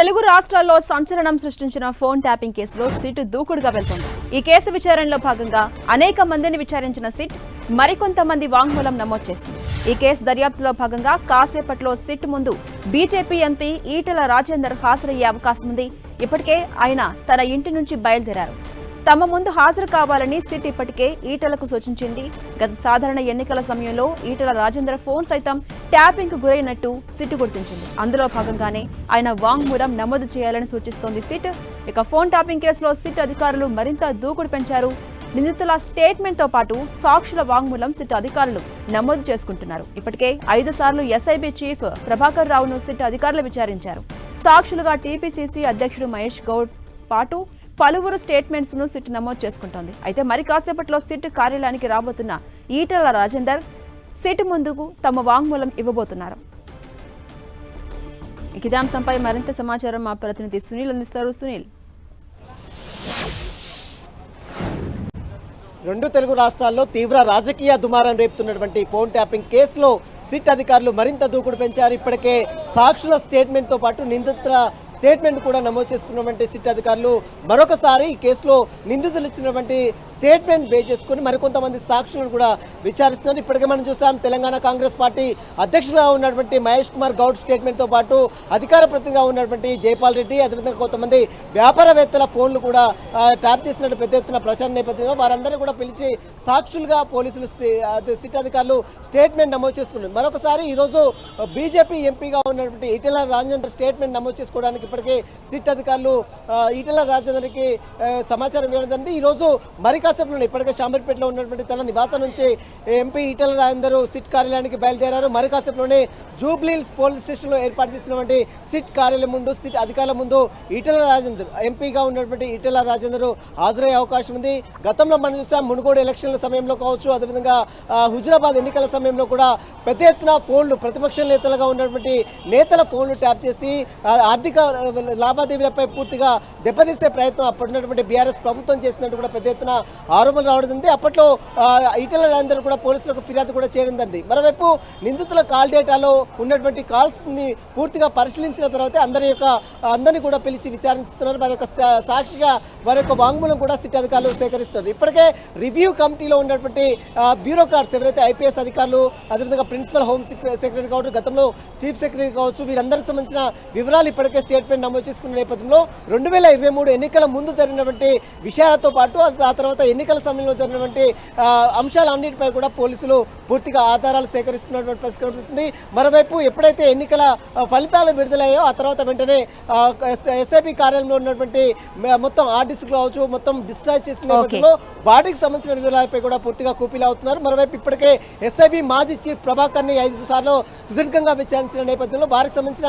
తెలుగు రాష్ట్రాల్లో సంచలనం సృష్టించిన ఫోన్ ట్యాపింగ్ కేసులో సిట్ దూకుడుగా వెళ్తోంది. ఈ కేసు విచారణలో భాగంగా అనేక మందిని విచారించిన సిట్ మరికొంతమంది వాంగ్మూలం నమోదు చేసింది. ఈ కేసు దర్యాప్తులో భాగంగా కాసేపట్లో సిట్ ముందు బీజేపీ ఎంపీ ఈటల రాజేందర్ హాజరయ్యే అవకాశం ఉంది ఇప్పటికే ఆయన తన ఇంటి నుంచి బయలుదేరారు. తమ ముందు హాజరు కావాలని సిట్ ఇప్పటికే ఈటలకు సూచించింది. గత సాధారణ ఎన్నికల సమయంలో ఈటల రాజేంద్ర ఫోన్ సైతం ట్యాపింగ్కు గురైనట్టు సిట్ గుర్తించింది. అందులో భాగంగానే ఆయన వాంగ్మూలం నమోదు చేయాలని సూచిస్తోంది సిట్. ఇక ఫోన్ ట్యాపింగ్ కేసులో సిట్ అధికారులు మరింత దూకుడు పెంచారు. నిందితుల స్టేట్మెంట్తో పాటు సాక్షుల వాంగ్మూలం సిట్ అధికారులు నమోదు చేసుకుంటున్నారు. ఇప్పటికే ఐదు సార్లు ఎస్ఐబి చీఫ్ ప్రభాకర్ రావును సిట్ అధికారులు విచారించారు. సాక్షులుగా టీపీసీసీ అధ్యక్షుడు మహేష్ గౌడ్ పాటు పలువురు స్టేట్మెంట్స్ను సిట్ నమోదు చేసుకుంటోంది. అయితే మరి కాసేపట్లో సిట్ కార్యాలయానికి రాబోతున్న ఈటల రాజేందర్ సిట్ ముందుకు తమ వాంగ్మూలం ఇవ్వబోతున్నారు. ఇకిదాంశంపై మరింత సమాచారం మా ప్రతినిధి సునీల్ అందిస్తారు. సునీల్. రెండు తెలుగు రాష్ట్రాల్లో తీవ్ర రాజకీయ దుమారం రేపుతున్నటువంటి ఫోన్ ట్యాపింగ్ కేసులో సిట్ అధికారులు మరింత దూకుడు పెంచారు. ఇప్పటికే సాక్షుల స్టేట్మెంట్తో పాటు నిందితుల స్టేట్మెంట్ కూడా నమోదు చేసుకున్నటువంటి సిట్ అధికారులు మరొకసారి ఈ కేసులో నిందితులు ఇచ్చినటువంటి స్టేట్మెంట్ బే చేసుకుని మరికొంతమంది సాక్షులను కూడా విచారిస్తున్నారు. ఇప్పటికే మనం చూసాం తెలంగాణ కాంగ్రెస్ పార్టీ అధ్యక్షులుగా ఉన్నటువంటి మహేష్ కుమార్ గౌడ్ స్టేట్మెంట్తో పాటు అధికార ప్రతినిధిగా ఉన్నటువంటి జైపాల్ రెడ్డి అదేవిధంగా కొంతమంది వ్యాపారవేత్తల ఫోన్లు కూడా ట్యాప్ చేసినట్టు పెద్ద ఎత్తున ప్రచారం నేపథ్యంలో వారందరినీ కూడా పిలిచి సాక్షులుగా పోలీసులు సిట్ అధికారులు స్టేట్మెంట్ నమోదు చేసుకున్నారు. మరొకసారి ఈరోజు బీజేపీ ఎంపీగా ఉన్నటువంటి ఈటెల రాజేందర్ స్టేట్మెంట్ నమోదు చేసుకోవడానికి ఇప్పటికే సిట్ అధికారులు ఈటెల రాజేందర్కి సమాచారం ఇవ్వడం జరిగింది. ఈరోజు మరి కాసేపులో ఇప్పటికే షాంబర్పేటలో ఉన్నటువంటి తన నివాసం నుంచి ఎంపీ ఈటెల రాజేందర్ సిట్ కార్యాలయానికి బయలుదేరారు. మరి కాసేపులోనే జూబ్లీహిల్స్ పోలీస్ స్టేషన్లో ఏర్పాటు చేసినటువంటి సిట్ కార్యాలయం ముందు సిట్ అధికారుల ముందు ఈటెల రాజేందర్ ఎంపీగా ఉన్నటువంటి ఈటెల రాజేందర్ హాజరయ్యే అవకాశం ఉంది. గతంలో మనం చూసాం మునుగోడు ఎలక్షన్ల సమయంలో కావచ్చు అదేవిధంగా హుజురాబాద్ ఎన్నికల సమయంలో కూడా పెద్ద ఎత్తున ఫోన్లు ప్రతిపక్ష నేతలుగా ఉన్నటువంటి నేతల ఫోన్లు ట్యాప్ చేసి ఆర్థిక లావాదేవీలపై పూర్తిగా దెబ్బతీసే ప్రయత్నం అప్పుడున్నటువంటి బీఆర్ఎస్ ప్రభుత్వం చేసినట్టు కూడా పెద్ద ఎత్తున ఆరోపణలు రావడం జరిగింది. అప్పట్లో ఈటల రాజేందర్ కూడా పోలీసులకు ఫిర్యాదు కూడా చేయడం జరిగింది. మరోవైపు నిందితుల కాల్ డేటాలో ఉన్నటువంటి కాల్స్ని పూర్తిగా పరిశీలించిన తర్వాత అందరి యొక్క అందరినీ కూడా పిలిచి విచారిస్తున్నారు. వారి యొక్క సాక్షిగా వారి యొక్క వాంగ్మూలం కూడా సిట్ అధికారులు సేకరిస్తున్నారు. ఇప్పటికే రివ్యూ కమిటీలో ఉన్నటువంటి బ్యూరోక్రాట్స్ ఎవరైతే ఐపీఎస్ అధికారులు అదేవిధంగా ప్రిన్సిపల్ హోమ్ సెక్ర- సెక్రటరీ కావచ్చు గతంలో చీఫ్ సెక్రటరీ కావచ్చు వీరందరికి సంబంధించిన వివరాలు ఇప్పటికే స్టేట్మెంట్ నమోదు చేసుకున్న నేపథ్యంలో రెండు వేల ఇరవై మూడు ఎన్నికల ముందు జరిగినటువంటి విషయాలతో పాటు ఆ- తర్వాత ఎన్నికల సమయంలో జరిగినటువంటి అంశాలన్నిటిపై కూడా పోలీసులు పూర్తిగా ఆధారాలు సేకరిస్తున్నటువంటి పరిస్థితి కనబడుతుంది. మరోవైపు ఎప్పుడైతే ఎన్నికల ఫలితాలు విడుదలయ్యాయో ఆ తర్వాత వెంటనే ఎస్ఐపి కార్యాలయంలో ఉన్నటువంటి మొత్తం ఆర్డీస్ కావచ్చు మొత్తం డిశ్చార్జ్ చేసిన నేపథ్యంలో వాటికి సంబంధించిన వివరాలపై కూడా పూర్తిగా కూపీలు అవుతున్నారు. మరోవైపు ఇప్పటికే ఎస్ఐబి మాజీ చీఫ్ ప్రభాకర్ ని ఐదు సార్లు సుదీర్ఘంగా విచారించిన నేపథ్యంలో వారికి సంబంధించిన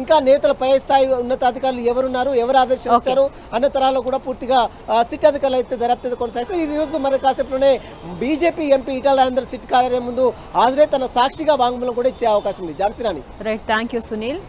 ఇంకా నేతల పై స్థాయి ఉన్నతాధికారులు ఎవరున్నారు ఎవరు ఆదేశించారు అన్న తరాలో కూడా పూర్తిగా సిట్ అధికారులు అయితే దర్యాప్తు కొనసాగిస్తారు. ఈ రోజు మరి కాసేపులోనే BJP MP Etela Rajender SIT కార్యాలయం ముందు హాజరై తన సాక్షిగా వాంగ్మూలం కూడా ఇచ్చే అవకాశం ఉంది. Jhansi Rani. Right thank you Sunil